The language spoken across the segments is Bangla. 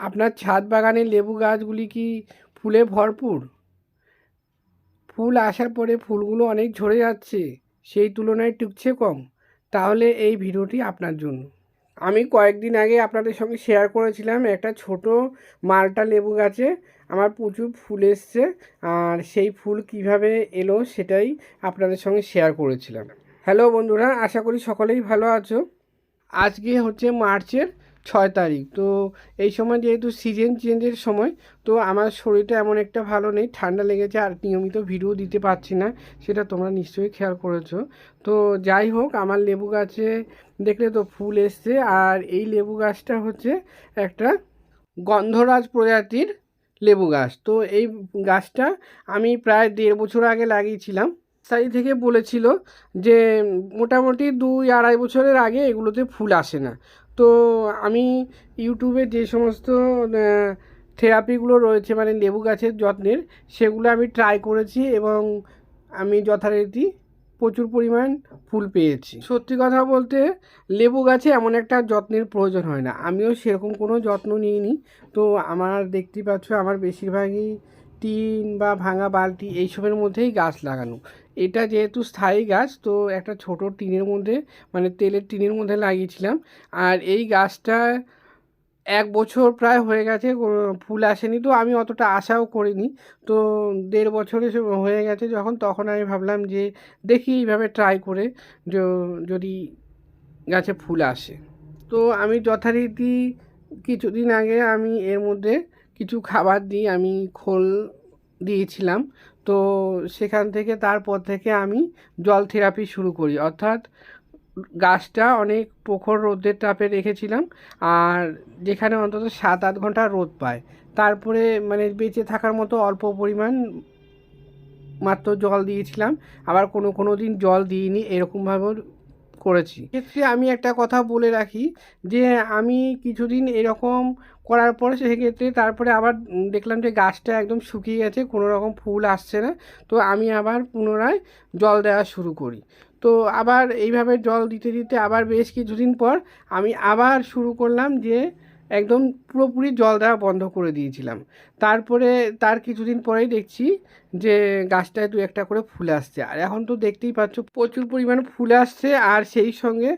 আপনার ছাদ বাগানের লেবু গাছগুলি কি ফুলে ভরপুর? ফুল আসার পরে ফুলগুলো অনেক ঝরে যাচ্ছে, সেই তুলনায় টুকছে কম। তাহলে এই ভিডিওটি আপনার জন্য। আমি কয়েকদিন আগে আপনাদের সঙ্গে শেয়ার করেছিলাম একটা ছোট মালটা লেবু গাছে। আমার প্রচুর ফুল এসছে আর সেই ফুল কীভাবে এলো সেটাই আপনাদের সঙ্গে শেয়ার করেছিলাম। হ্যালো বন্ধুরা, আশা করি সকলেই ভালো আছো। আজকে হচ্ছে মার্চের ছয় তারিখ। তো এই সময় যেহেতু সিজন চেঞ্জের সময়, তো আমার শরীরটা এমন একটা ভালো নেই, ঠান্ডা লেগেছে আর নিয়মিত ভিডিও দিতে পারছি না, সেটা তোমরা নিশ্চয়ই খেয়াল করেছ। তো যাই হোক, আমার লেবু গাছে দেখলে তো ফুল এসছে, আর এই লেবু গাছটা হচ্ছে একটা গন্ধরাজ প্রজাতির লেবু গাছ। তো এই গাছটা আমি প্রায় দেড় বছর আগে লাগিয়েছিলাম। সাই থেকে বলেছিল যে, মোটামুটি দুই আড়াই বছরের আগে এগুলোতে ফুল আসে না। তো আমি ইউটিউবে যে সমস্ত থেরাপিগুলো রয়েছে মানে লেবু গাছের যত্নের, সেগুলো আমি ট্রাই করেছি এবং আমি যথারীতি প্রচুর পরিমাণ ফুল পেয়েছি। সত্যি কথা বলতে, লেবু গাছে এমন একটা যত্নের প্রয়োজন হয় না। আমিও সেরকম কোনো যত্ন নিইনি। তো আমার দেখতে পাচ্ছ, আমার বেশিরভাগই টিন বা ভাঙা বালতি এইসবের মধ্যেই গাছ লাগানো। এটা যেহেতু স্থায়ী গাছ, তো একটা ছোট টিনের মধ্যে মানে তেলের টিনের মধ্যে লাগিয়েছিলাম। আর এই গাছটা এক বছর প্রায় হয়ে গেছে ফুল আসেনি। তো আমি অতটা আশাও করিনি। তো দেড় বছরে হয়ে গেছে যখন, তখন আমি ভাবলাম যে দেখি এইভাবে ট্রাই করে যদি গাছে ফুল আসে। তো আমি যথারীতি কিছুদিন আগে আমি এর মধ্যে কিছু খাবার দিই আমি খোল দিয়েছিলাম। তো সেখান থেকে তারপর থেকে আমি জল থেরাপি শুরু করি। অর্থাৎ গাছটা অনেক প্রখর রোদের তাপে রেখেছিলাম আর যেখানে অন্তত সাত আট ঘণ্টা রোদ পায়। তারপরে মানে বেঁচে থাকার মতো অল্প পরিমাণ মাত্র জল দিয়েছিলাম। আবার কোনো কোনো দিন জল দিইনি, এরকমভাবেও করেছি। ক্ষেত্রে আমি একটা কথা বলে রাখি যে আমি কিছুদিন এরকম করার পরে সেক্ষেত্রে তারপরে আবার দেখলাম যে গাছটা একদম শুকিয়ে গেছে, কোনো রকম ফুল আসছে না। তো আমি আবার পুনরায় জল দেওয়া শুরু করি। তো আবার এইভাবে জল দিতে দিতে আবার বেশ কিছুদিন পর আমি আবার শুরু করলাম যে একদম পুরোপুরি জল দেওয়া বন্ধ করে দিয়েছিলাম। তারপরে তার কিছুদিন পরেই দেখছি যে গাছটায় দু একটা করে ফুল আসছে। আর এখন তো দেখতেই পাচ্ছ প্রচুর পরিমাণে ফুল আসছে আর সেই সঙ্গে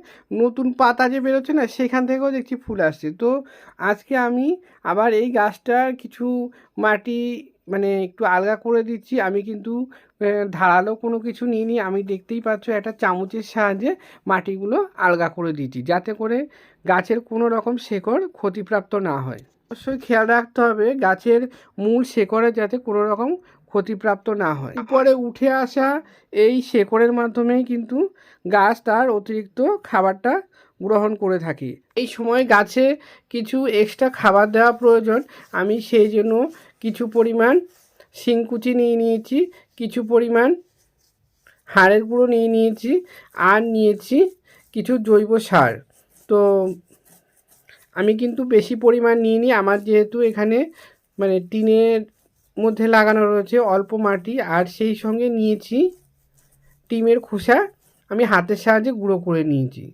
নতুন পাতা যে বেরোচ্ছে না, সেখান থেকেও দেখছি ফুল আসছে। তো আজকে আমি আবার এই গাছটার কিছু মাটি মানে একটু আলগা করে দিচ্ছি। আমি কিন্তু ধারালো কোনো কিছু নিইনি। আমি দেখতেই পাচ্ছ একটা চামচের সাহায্যে মাটিগুলো আলগা করে দিচ্ছি, যাতে করে গাছের কোনো রকম শেকড় ক্ষতিপ্রাপ্ত না হয়। অবশ্যই খেয়াল রাখতে হবে গাছের মূল শেকড়ে যাতে কোনো রকম ক্ষতিপ্রাপ্ত না হয়। উপরে উঠে আসা এই শেকড়ের মাধ্যমেই কিন্তু গাছ তার অতিরিক্ত খাবারটা গ্রহণ করে থাকি। এই সময় গাছে কিছু এক্সট্রা খাবার দেওয়া প্রয়োজন। আমি সেই জন্য কিছু পরিমাণ শিংকুচি নিয়ে নিয়েছি, কিছু পরিমাণ হাড়ের গুঁড়ো নিয়ে নিয়েছি আর নিয়েছি কিছু জৈব সার। তো আমি কিন্তু বেশি পরিমাণ নিইনি। আমার যেহেতু এখানে মানে টিনের মধ্যে লাগানো রয়েছে অল্প মাটি আর সেই সঙ্গে নিয়েছি টিমের খোসা। আমি হাতের সাহায্যে গুঁড়ো করে নিয়েছি।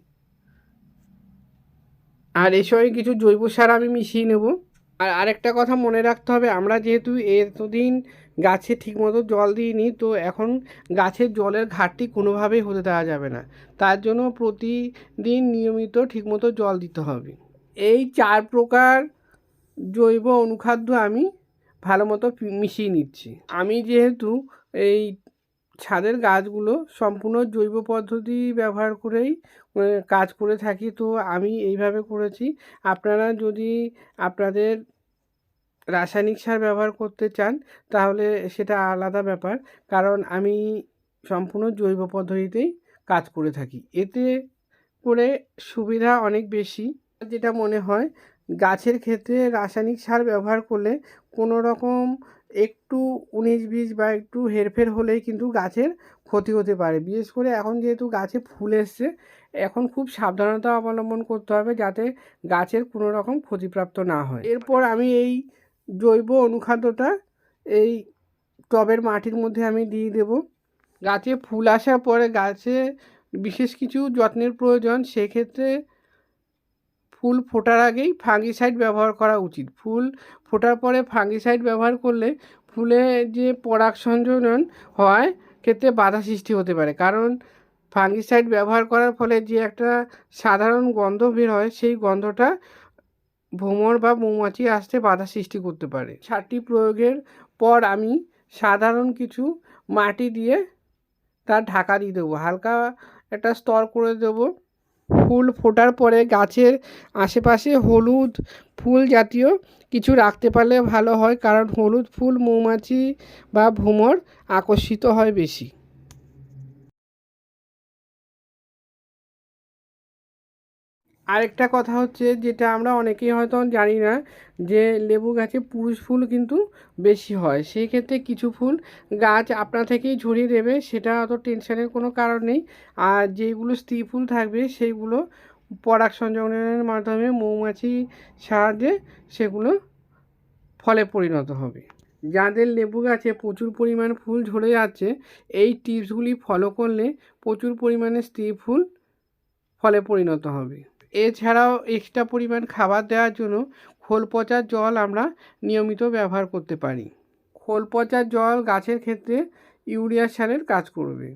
আর এর সঙ্গে কিছু জৈব সার আমি মিশিয়ে নেব। আর আরেকটা কথা মনে রাখতে হবে, আমরা যেহেতু এতদিন গাছে ঠিকমতো জল দিইনি, তো এখন গাছের জলের ঘাটতি কোনোভাবেই হতে দেওয়া যাবে না। তার জন্য প্রতিদিন নিয়মিত ঠিকমতো জল দিতে হবে। এই চার প্রকার জৈব অনুখাদ্য আমি ভালো মতো মিশিয়ে নিচ্ছি। আমি যেহেতু এই ছাদের গাছগুলো সম্পূর্ণ জৈব পদ্ধতি ব্যবহার করেই কাজ করে থাকি। তো আমি এইভাবে করেছি। আপনারা যদি আপনাদের রাসায়নিক সার ব্যবহার করতে চান, তাহলে সেটা আলাদা ব্যাপার। কারণ আমি সম্পূর্ণ জৈব পদ্ধতিতেই কাজ করে থাকি। এতে করে সুবিধা অনেক বেশি। যেটা মনে হয়, গাছের ক্ষেত্রে রাসায়নিক সার ব্যবহার করলে কোনো রকম একটু উনিশ বিশ বা একটু হেরফের হলেই কিন্তু গাছের ক্ষতি হতে পারে। বিশেষ করে এখন যেহেতু গাছে ফুল এসছে, এখন খুব সাবধানতা অবলম্বন করতে হবে যাতে গাছের কোনো রকম ক্ষতিপ্রাপ্ত না হয়। এরপর আমি এই জৈব অনুখাদ্যটা এই টবের মাটির মধ্যে আমি দিয়ে দেব। গাছে ফুল আসার পরে গাছে বিশেষ কিছু যত্নের প্রয়োজন, সেক্ষেত্রে ফুল ফোটার আগেই ফাঙ্গিসাইড ব্যবহার করা উচিত। ফুল ফোটার পরে ফাঙ্গিসাইড ব্যবহার করলে ফুলে যে পরাগ সংযোজন হয়, ক্ষেত্রে বাধা সৃষ্টি হতে পারে। কারণ ফাঙ্গিসাইড ব্যবহার করার ফলে যে একটা সাধারণ গন্ধ বের হয়, সেই গন্ধটা ভ্রমর বা মৌমাছি আসতে বাধা সৃষ্টি করতে পারে। সারটি প্রয়োগের পর আমি সাধারণ কিছু মাটি দিয়ে তার ঢাকা দিয়ে দেবো। হালকা একটা স্তর করে দেবো। ফুল ফোটার পরে গাছের আশেপাশে হলুদ ফুল জাতীয় কিছু রাখতে পারলে ভালো হয়, কারণ হলুদ ফুল, মৌমাছি বা ভ্রমর আকর্ষিত হয় বেশি। আরেকটা কথা হচ্ছে যেটা আমরা অনেকেই হয়তো জানি না, যে লেবু গাছে পুরুষ ফুল কিন্তু বেশি হয়। সেই ক্ষেত্রে কিছু ফুল গাছ আপনা থেকেই ঝরিয়ে দেবে, সেটা অত টেনশনের কোনো কারণ নেই। আর যেগুলো স্ত্রী ফুল থাকবে, সেইগুলো পরাগ সংযোজনের মাধ্যমে মৌমাছি সাহায্যে সেগুলো ফলে পরিণত হবে। যাদের লেবু গাছে প্রচুর পরিমাণ ফুল ঝরে যাচ্ছে, এই টিপসগুলি ফলো করলে প্রচুর পরিমাণে স্ত্রী ফুল ফলে পরিণত হবে। এছাড়াও এক্সট্রা পরিমাণ খাবার দেওয়ার জন্য খোল পচার জল আমরা নিয়মিত ব্যবহার করতে পারি। খোল পচার জল গাছের ক্ষেত্রে ইউরিয়া সারের কাজ করবে।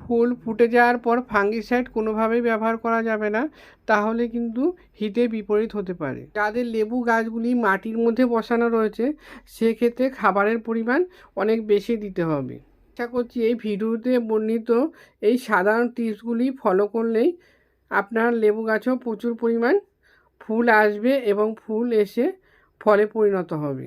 ফুল ফুটে যাওয়ার পর ফাঙ্গিসাইড কোনোভাবেই ব্যবহার করা যাবে না, তাহলে কিন্তু হিতে বিপরীত হতে পারে। যাদের লেবু গাছগুলি মাটির মধ্যে বসানো রয়েছে, সেক্ষেত্রে খাবারের পরিমাণ অনেক বেশি দিতে হবে। আশা করছি এই ভিডিওতে বর্ণিত এই সাধারণ টিপসগুলি ফলো করলেই আপনার লেবু গাছেও প্রচুর পরিমাণ ফুল আসবে এবং ফুল এসে ফলে পরিণত হবে।